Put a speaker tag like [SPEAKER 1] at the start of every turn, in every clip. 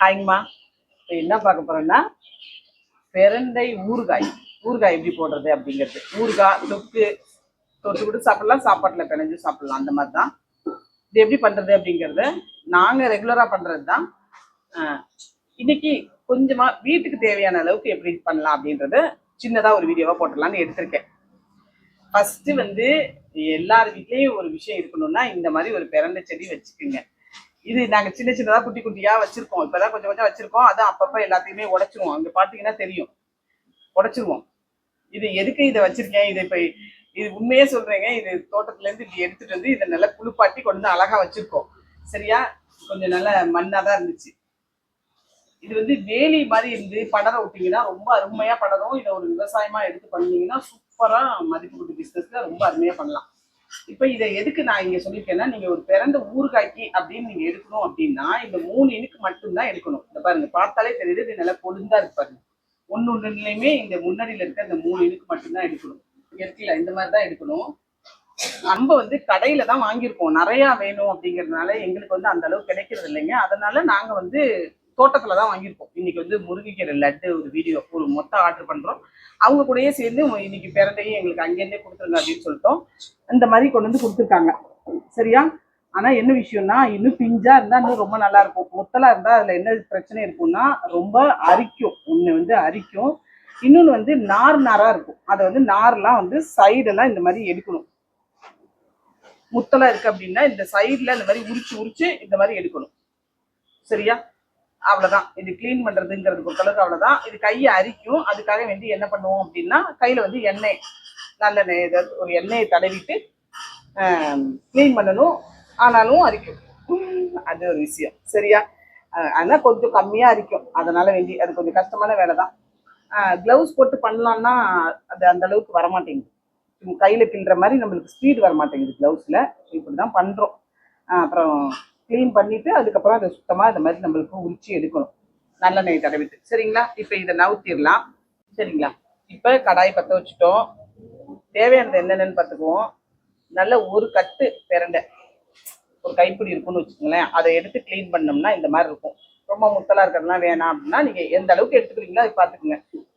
[SPEAKER 1] ஹாய்ங்கம்மா. இப்போ என்ன பார்க்க போகிறோன்னா பெரண்டை ஊறுகாய். ஊறுகாய் எப்படி போடுறது அப்படிங்கிறது. ஊறுகாய் தொக்கு தொட்டு கூட சாப்பிட்லாம் சாப்பாட்டில் பிணைஞ்சு சாப்பிட்லாம் அந்த மாதிரி தான் இது எப்படி பண்ணுறது அப்படிங்கிறத நாங்கள் ரெகுலராக பண்ணுறது தான் இன்னைக்கு கொஞ்சமாக வீட்டுக்கு தேவையான அளவுக்கு எப்படி பண்ணலாம் அப்படின்றத சின்னதாக ஒரு வீடியோவாக போட்டுடலான்னு எடுத்திருக்கேன். ஃபஸ்ட்டு வந்து எல்லார் வீட்லேயும் ஒரு விஷயம் இருக்கணும்னா இந்த மாதிரி ஒரு பிறந்த செடி வச்சுக்கோங்க. இது நாங்க சின்ன சின்னதா குட்டி குட்டியா வச்சிருக்கோம் இப்பதான் கொஞ்சம் கொஞ்சம் வச்சிருக்கோம். அதான் அப்பப்ப எல்லாத்தையுமே உடைச்சிருவோம். அங்க பாத்தீங்கன்னா தெரியும். உடைச்சிருவோம். இது எதுக்கு இதை வச்சிருக்கேன்? இதை இப்ப இது உண்மையே சொல்றேங்க. இது தோட்டத்துல இருந்து இப்படி எடுத்துட்டு வந்து இதை நல்லா குளிப்பாட்டி கொண்டு வந்து அழகா வச்சிருக்கோம். சரியா? கொஞ்சம் நல்ல மண்ணாக தான் இருந்துச்சு. இது வந்து வேலி மாதிரி இருந்து படர விட்டீங்கன்னா ரொம்ப அருமையா படரும். இதை ஒரு விவசாயமா எடுத்து பண்ணீங்கன்னா சூப்பரா மதிப்பு கூட்டு பிசினஸ்ல ரொம்ப அருமையா பண்ணலாம். இப்ப இதை எதுக்கு நான் இங்க சொல்லியிருக்கேன்னா நீங்க ஒரு பிறந்த ஊறுகாய்க்கு அப்படின்னு நீங்க எடுக்கணும் அப்படின்னா இந்த மூணு இனுக்கு மட்டும்தான் எடுக்கணும். இந்த பாருங்க பார்த்தாலே தெரியுது இது நல்லா பொழுந்தா இருக்கு பாருங்க. ஒன்னு ஒன்றுலையுமே இந்த முன்னாடியில இருக்க இந்த மூணு இனுக்கு மட்டும்தான் எடுக்கணும். இயற்கையில் இந்த மாதிரி தான் எடுக்கணும். நம்ம வந்து கடையில தான் வாங்கியிருக்கோம் நிறையா வேணும் அப்படிங்கிறதுனால எங்களுக்கு வந்து அந்த அளவுக்கு கிடைக்கிறது இல்லைங்க. அதனால நாங்க வந்து தோட்டத்துல தான் வாங்கியிருக்கோம். இன்னைக்கு வந்து முருங்கைக்கீரை லட்டு ஒரு வீடியோ ஒரு மொத்தம் ஆர்டர் பண்றோம். அவங்க கூடயே சேர்ந்து இன்னைக்கு பிறந்தையும் எங்களுக்கு அங்கேருந்தே கொடுத்துருங்க அப்படின்னு சொல்லிட்டோம். இந்த மாதிரி கொண்டு வந்து கொடுத்துருக்காங்க. சரியா? ஆனா என்ன விஷயம்னா இன்னும் பிஞ்சா இருந்தா இன்னும் ரொம்ப நல்லா இருக்கும். மொத்தலா இருந்தா அதுல என்ன பிரச்சனை இருக்கும்னா ரொம்ப அரிக்கும். ஒண்ணு வந்து அரிக்கும். இன்னொன்னு வந்து நார் நாரா இருக்கும். அதை வந்து நார்லாம் வந்து சைடெல்லாம் இந்த மாதிரி எடுக்கணும். முத்தலா இருக்கு அப்படின்னா இந்த சைடில் இந்த மாதிரி உரிச்சு உரிச்சு இந்த மாதிரி எடுக்கணும். சரியா? அவ்வளவுதான். இது க்ளீன் பண்றதுங்கிறது பொறுத்தளவுக்கு அவ்வளவுதான். இது கையை அரிக்கும். அதுக்காக வேண்டி என்ன பண்ணுவோம் அப்படின்னா கையில வந்து எண்ணெய் நல்லெண்ணெய் ஏதாவது ஒரு எண்ணெயை தடவிட்டு க்ளீன் பண்ணணும். ஆனாலும் அரிக்கும். அது ஒரு விஷயம். சரியா? ஆனால் கொஞ்சம் கம்மியா அரிக்கும். அதனால வேண்டி அது கொஞ்சம் கஷ்டமான வேலை தான் க்ளவுஸ் போட்டு பண்ணலாம்னா அது அந்த அளவுக்கு வரமாட்டேங்குது. உம் கையில கிள்ற மாதிரி நம்மளுக்கு ஸ்பீடு வர மாட்டேங்குது க்ளவுஸ்ல இப்படி தான் பண்றோம் அப்புறம் க்ளீன் பண்ணிட்டு அதுக்கப்புறம் அதை சுத்தமாக இந்த மாதிரி நம்மளுக்கு உரிச்சு எடுக்கணும். நல்லெண்ணெய் தடவிட்டு. சரிங்களா? இப்போ இதை நவுத்திடலாம். சரிங்களா? இப்போ கடாய் பற்ற வச்சுட்டோம். தேவையானது என்னென்னு பார்த்துக்குவோம். நல்ல ஒரு கட்டு பிரண்டை. ஒரு கைப்பிடி இருக்குன்னு வச்சுக்கோங்களேன். அதை எடுத்து க்ளீன் பண்ணோம்னா இந்த மாதிரி இருக்கும். ரொம்ப முத்தலாக இருக்கிறதுலாம் வேணாம் அப்படின்னா நீங்கள் எந்த அளவுக்கு எடுத்துக்கிறீங்களோ அதை பார்த்துக்குங்க.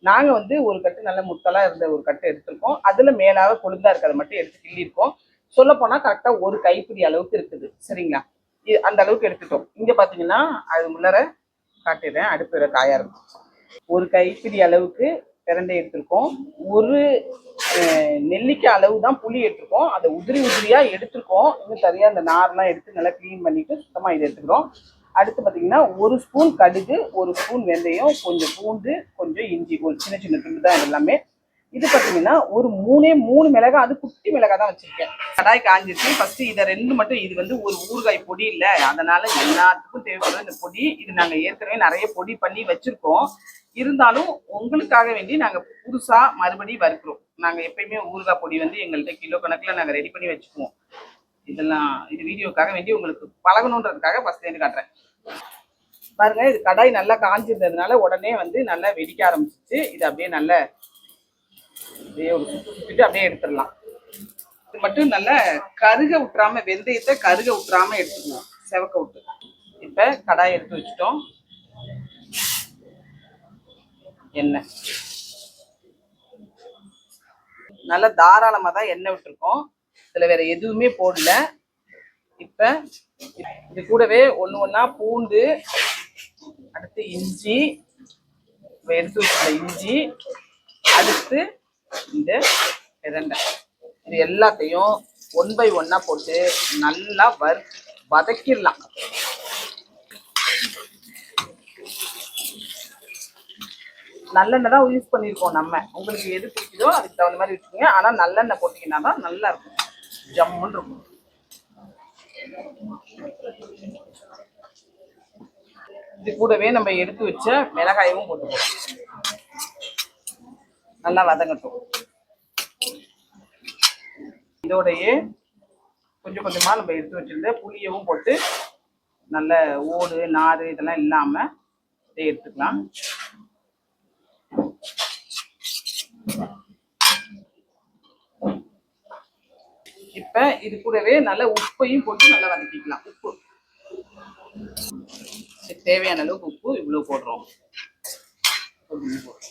[SPEAKER 1] நாங்கள் வந்து ஒரு கட்டு நல்ல முத்தலாக இருந்த ஒரு கட்டு எடுத்திருக்கோம். அதில் மேலாக கொழுந்தா இருக்கிறத மட்டும் எடுத்து கிள்ளியிருக்கோம் சொல்லப்போனால் கரெக்டாக ஒரு கைப்பிடி அளவுக்கு இருக்குது. சரிங்களா? அந்த அளவுக்கு எடுத்துட்டோம். இங்க பாத்தீங்கன்னா அது முன்னர காட்டிடுறேன். அடுப்பு காய இருக்கும் ஒரு கைப்பிடி அளவுக்கு பிரண்டை எடுத்திருக்கோம். ஒரு அஹ், நெல்லிக்காய் அளவு தான் புளி எடுத்திருக்கோம். அதை உதிரி உதிரியா எடுத்திருக்கோம். இன்னும் சரியா அந்த நார்லாம் எடுத்து நல்லா க்ளீன் பண்ணிட்டு சுத்தமா இதை எடுத்துக்கிறோம். அடுத்து பார்த்தீங்கன்னா ஒரு ஸ்பூன் கடுகு ஒரு ஸ்பூன் வெந்தயம் கொஞ்சம் பூண்டு கொஞ்சம் இஞ்சி ஒரு சின்ன சின்ன துண்டு தான் எல்லாமே இது பார்த்தீங்கன்னா ஒரு மூணே மூணு மிளகாய் அது குட்டி மிளகாய் தான் வச்சிருக்கேன். கடாய் காஞ்சிருச்சு. ஃபர்ஸ்ட் இதை ரெண்டு மட்டும் இது வந்து ஒரு ஊறுகாய் பொடி இல்லை. அதனால எல்லாத்துக்கும் தேவைப்படும் இந்த பொடி இது நாங்கள் ஏற்கனவே நிறைய பொடி பண்ணி வச்சிருக்கோம். இருந்தாலும் உங்களுக்காக வேண்டி நாங்கள் புதுசாக மறுபடியும் வறுக்கிறோம். நாங்கள் எப்பயுமே ஊறுகாய் பொடி வந்து எங்கள்கிட்ட கிலோ கணக்கில் நாங்கள் ரெடி பண்ணி வச்சுக்குவோம். இதெல்லாம் இது வீடியோக்காக வேண்டி உங்களுக்கு பழகணுன்றதுக்காக ஃபர்ஸ்ட் இருந்து காட்டுறேன். பாருங்க இது கடாய் நல்லா காஞ்சிருந்ததுனால உடனே வந்து நல்லா வெடிக்க ஆரம்பிச்சிச்சு. இது அப்படியே நல்ல அப்படியே ஒரு சுத்து அப்படியே எடுத்துடலாம். இது மட்டும் நல்லா கருக விட்டுறாம வெந்தயத்தை கருக விட்டுறாம எடுத்துக்கணும். செவக்க விட்டு. இப்போ கடாய் எடுத்து வச்சுட்டோம். எண்ணெய். நல்லா தாராளமாக தான் எண்ணெய் விட்டுருக்கோம். இதில் வேற எதுவுமே போடல. இப்போ இது கூடவே ஒன்று ஒன்றா பூண்டு அடுத்து இஞ்சி எடுத்து வச்சுள்ள இஞ்சி அடுத்து இந்த பிரண்டை. இது எல்லாத்தையும் ஒன் பை ஒன்னா போட்டு நல்லா வர் வதக்கிடலாம். நல்லெண்ணெய் தான் யூஸ் பண்ணியிருக்கோம் நம்ம. உங்களுக்கு எது பிடிக்குதோ அதுக்கு தகுந்த மாதிரி வச்சுக்கோங்க ஆனால் நல்லெண்ணெய் போட்டிங்கன்னா தான் நல்லா இருக்கும். ஜம்முன்னு இருக்கும். இது கூடவே நம்ம எடுத்து வச்ச மிளகாயும் போட்டுக்கலாம். நல்லா வதங்கட்டும். இதோடையே கொஞ்சம் கொஞ்சமாக நம்ம எடுத்து வச்சிருந்த புளியவும் போட்டு நல்ல ஓடு நாறு இதெல்லாம் இல்லாமல் இதை எடுத்துக்கலாம். இப்போ இது கூடவே நல்ல உப்பையும் போட்டு நல்லா வதக்கிக்கலாம். உப்பு. தேவையான அளவுக்கு உப்பு இவ்வளோ போடுறோம். போடுறோம்.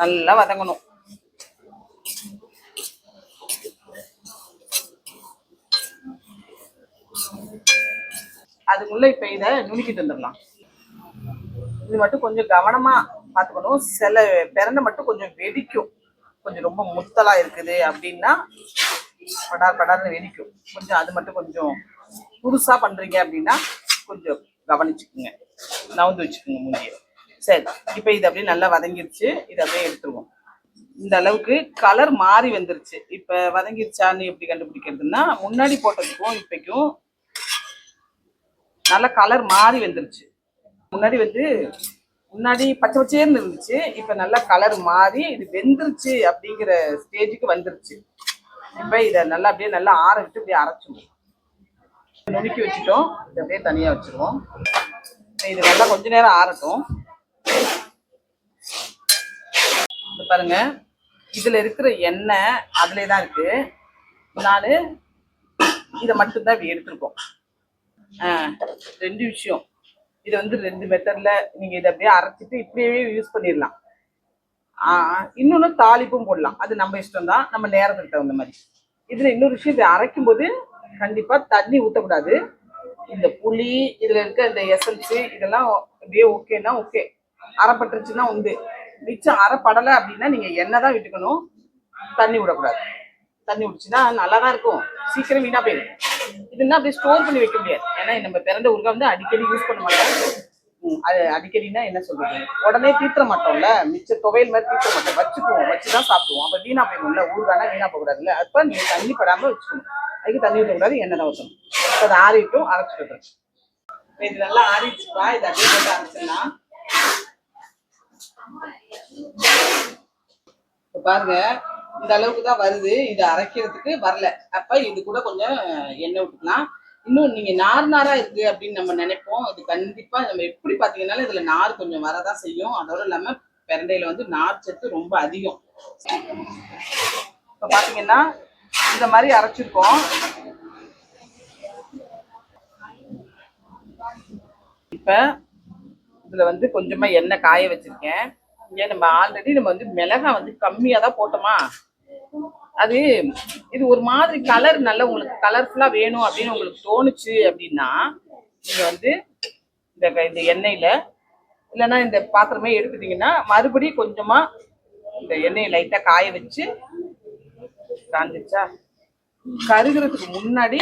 [SPEAKER 1] நல்லா வதங்கணும். அதுக்குள்ள இப்ப இத நுணுக்கிட்டு வந்துடலாம். இது மட்டும் கொஞ்சம் கவனமா பார்த்துக்கணும். சில பிறந்த மட்டும் கொஞ்சம் வெடிக்கும். கொஞ்சம் ரொம்ப முத்தலா இருக்குது அப்படின்னா படார் படார்னு வெடிக்கும். கொஞ்சம் அது மட்டும் கொஞ்சம் புதுசா பண்றீங்க அப்படின்னா கொஞ்சம் கவனிச்சுக்குங்க. நவுந்து வச்சுக்கோங்க மூஞ்சிய. சரி இப்போ இது அப்படியே நல்லா வதங்கிருச்சு இதை அப்படியே எடுத்துருவோம். இந்த அளவுக்கு கலர் மாறி வந்துருச்சு. இப்போ வதங்கிருச்சான்னு எப்படி கண்டுபிடிக்கிறதுனா முன்னாடி போட்டதுக்கும் இப்போக்கும் நல்லா கலர் மாறி வந்துருச்சு. முன்னாடி வந்து முன்னாடி பச்சை பச்சேர்னு இருந்துச்சு இப்போ நல்லா கலர் மாறி இது வெந்துருச்சு அப்படிங்கிற ஸ்டேஜுக்கு வந்துருச்சு. இப்போ இதை நல்லா அப்படியே நல்லா ஆற விட்டு அப்படியே அரைச்சிடுவோம். நுணுக்கி வச்சுட்டோம் இதை அப்படியே தனியாக வச்சிருவோம். இது நல்லா கொஞ்ச நேரம் ஆறட்டும். பாருங்க. இதுல இருக்கிற எண்ணெய் அதுல தான் இருக்கு. நாலு இதை மட்டும்தான் இப்படி எடுத்திருக்கோம். ரெண்டு விஷயம். இது வந்து ரெண்டு மெத்தட்ல நீங்க இதை அப்படியே அரைச்சிட்டு இப்படியே யூஸ் பண்ணிடலாம். ஆ, இன்னொன்னு தாளிப்பும் போடலாம். அது நம்ம இஷ்டம் தான் நம்ம நேரத்துக்கு தகுந்த மாதிரி. இதுல இன்னொரு விஷயம் இதை அரைக்கும் போது கண்டிப்பா தண்ணி ஊற்றக்கூடாது இந்த புளி இதுல இருக்க இந்த எசன்ஸு இதெல்லாம் அப்படியே ஓகேன்னா ஓகே அறப்பட்டுருச்சுன்னா உண்டு. மிச்சம் அறப்படலை அப்படின்னா நீங்கள் எண்ணெய் தான் விட்டுக்கணும் தண்ணி விடக்கூடாது. தண்ணி விட்டுச்சுன்னா நல்லா தான் இருக்கும். சீக்கிரம் வீணாக போயிடும். இதுன்னா அப்படியே ஸ்டோர் பண்ணி வைக்க முடியாது. ஏன்னா நம்ம பிறந்த ஊறுகாய் வந்து அடிக்கடி யூஸ் பண்ண மாட்டோம். ம், அது அடிக்கடினா என்ன சொல்றது? உடனே தீர்த்த மாட்டோம்ல. மிச்ச துவையல் மாதிரி தீர்த்த மாட்டோம். வச்சுக்குவோம். வச்சு தான் சாப்பிடுவோம். அப்போ வீணா போயிடும்ல. ஊறுகானா வீணா போகக்கூடாதுல்ல. அப்போ நீங்கள் தண்ணி படாமல் வச்சுக்கணும். அதுக்கு தண்ணி ஊற்றக்கூடாது எண்ணெய் தான் ஊற்றணும் அதை ஆறிட்டும் அரைச்சிட்டு இது நல்லா ஆறிடுச்சுப்பா. இது அப்படியே போட்டு அரைச்சிடலாம். பாருங்க இந்த அளவுக்கு தான் வருது. இது அரைக்கிறதுக்கு வரல. அப்ப இது கூட கொஞ்சம் எண்ணெய் விட்டுக்கலாம் இன்னும் நீங்க நார் நாரா இருக்கு அப்படின்னு நம்ம நினைப்போம். இது கண்டிப்பா நம்ம எப்படி பாத்தீங்கன்னாலும் இதுல நார் கொஞ்சம் வரதான் செய்யும். அதோட இல்லாம பிரண்டையில வந்து நார் சத்து ரொம்ப அதிகம். இப்ப பாத்தீங்கன்னா இந்த மாதிரி அரைச்சிருக்கோம். இப்ப இதில் வந்து கொஞ்சமாக எண்ணெய் காய வச்சுருக்கேன். இங்கே நம்ம ஆல்ரெடி நம்ம வந்து மிளகாய் வந்து கம்மியாக தான் போட்டோமா? அது இது ஒரு மாதிரி கலர் நல்ல உங்களுக்கு கலர்ஃபுல்லாக வேணும் அப்படின்னு உங்களுக்கு தோணுச்சு அப்படின்னா நீங்கள் வந்து இந்த க- இந்த எண்ணெயில் இல்லைன்னா இந்த பாத்திரமே எடுத்துட்டீங்கன்னா மறுபடியும் கொஞ்சமாக இந்த எண்ணெயை லைட்டாக காய வச்சு காஞ்சிச்சா கருகிறதுக்கு முன்னாடி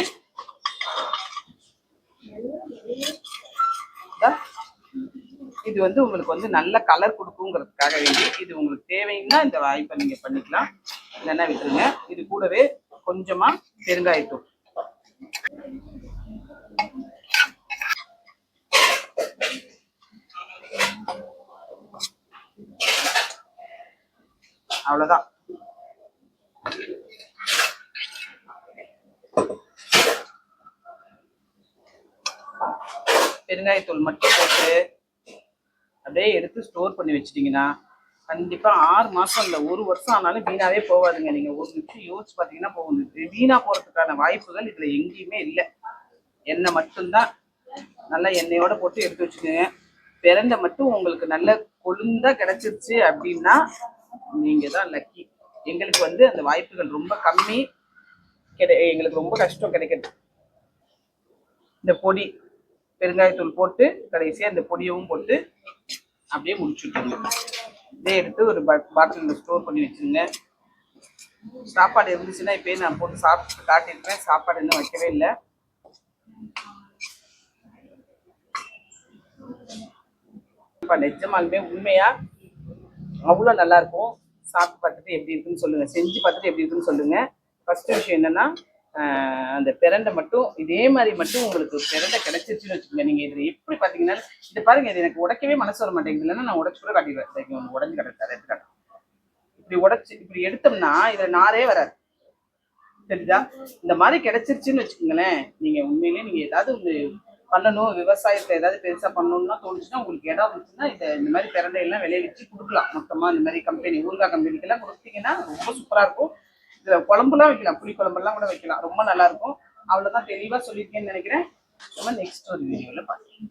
[SPEAKER 1] இது வந்து உங்களுக்கு வந்து நல்ல கலர் கொடுக்குங்கிறதுக்காக வேண்டி இது உங்களுக்கு தேவைன்னா இந்த வாய்ப்பை நீங்கள் பண்ணிக்கலாம். இல்லைன்னா விட்டுருங்க. இது கூடவே கொஞ்சமாக பெருங்காயத்தூள் அவ்வளோதான் பெருங்காயத்தூள் மட்டும் போட்டு அப்படியே எடுத்து ஸ்டோர் பண்ணி வச்சிட்டிங்கன்னா கண்டிப்பாக ஆறு மாதம் இல்லை ஒரு வருஷம் ஆனாலும் வீணாகவே போகாதுங்க. நீங்கள் ஒரு நிமிஷம் யோசிச்சு பார்த்தீங்கன்னா போகும் வீணாக போகிறதுக்கான வாய்ப்புகள் இதில் எங்கேயுமே இல்லை. எண்ணெய் மட்டும்தான். நல்லா எண்ணெயோட போட்டு எடுத்து வச்சுக்கோங்க. பிறந்த மட்டும் உங்களுக்கு நல்ல கொழுந்தா கிடைச்சிருச்சு அப்படின்னா நீங்கள் தான் லக்கி எங்களுக்கு வந்து அந்த வாய்ப்புகள் ரொம்ப கம்மி. கிடை எங்களுக்கு ரொம்ப கஷ்டம் கிடைக்கிறது. இந்த பொடி பெருங்காயத்தூள் போட்டு கடைசியாக இந்த பொடியவும் போட்டு அப்படியே முடிச்சுட்டோங்க இதே எடுத்து ஒரு பாட்டிலில் ஸ்டோர் பண்ணி வச்சுருங்க. சாப்பாடு இருந்துச்சுன்னா இப்போயே நான் போட்டு சாப்பிட்டு காட்டியிருப்பேன் சாப்பாடு இன்னும் வைக்கவே இல்லை. இப்போ நிஜமாலுமே உண்மையா? அவ்வளோ நல்லா இருக்கும். சாப்பிட்டு பார்த்துட்டு எப்படி இருக்குன்னு சொல்லுங்க. செஞ்சு பார்த்துட்டு எப்படி இருக்குன்னு சொல்லுங்க. ஃபர்ஸ்ட் விஷயம் என்னன்னா அந்த பிரண்டை மட்டும் இதே மாதிரி மட்டும் உங்களுக்கு பிரண்டை கிடைச்சிருச்சுன்னு வச்சுக்கோங்க. நீங்கள் இதில் எப்படி பார்த்தீங்கன்னா இது பாருங்க இது எனக்கு உடைக்கவே மனசு வர மாட்டேங்குது. இல்லைன்னா நான் உடச்சு கூட காட்டிடுவேன். சரி, ஒன்று உடஞ்சு கிடக்காது எடுத்துக்காட்டு இப்படி உடச்சி இப்படி எடுத்தோம்னா இதில் நாரே வராது. தெரியுதா? இந்த மாதிரி கிடைச்சிருச்சுன்னு வச்சுக்கோங்களேன் நீங்கள் உண்மையிலேயே நீங்கள் ஏதாவது ஒன்று பண்ணணும் விவசாயத்தை ஏதாவது பெருசாக பண்ணணும்னா தோணுச்சுன்னா உங்களுக்கு இடம் இருந்துச்சுன்னா இதை இந்த மாதிரி பிறந்தையெல்லாம் எல்லாம் விளைவிச்சு கொடுக்கலாம். மொத்தமாக இந்த மாதிரி கம்பெனி ஊர்கா கம்பெனிக்கெல்லாம் கொடுத்தீங்கன்னா ரொம்ப சூப்பராக இருக்கும். இதுல குழம்புலாம் வைக்கலாம். புளி குழம்புலாம் கூட வைக்கலாம். ரொம்ப நல்லா இருக்கும். அவ்வளவுதான் தெளிவா சொல்லியிருக்கேன்னு நினைக்கிறேன். நம்ம நெக்ஸ்ட் ஒரு வீடியோல பார்க்கலாம்.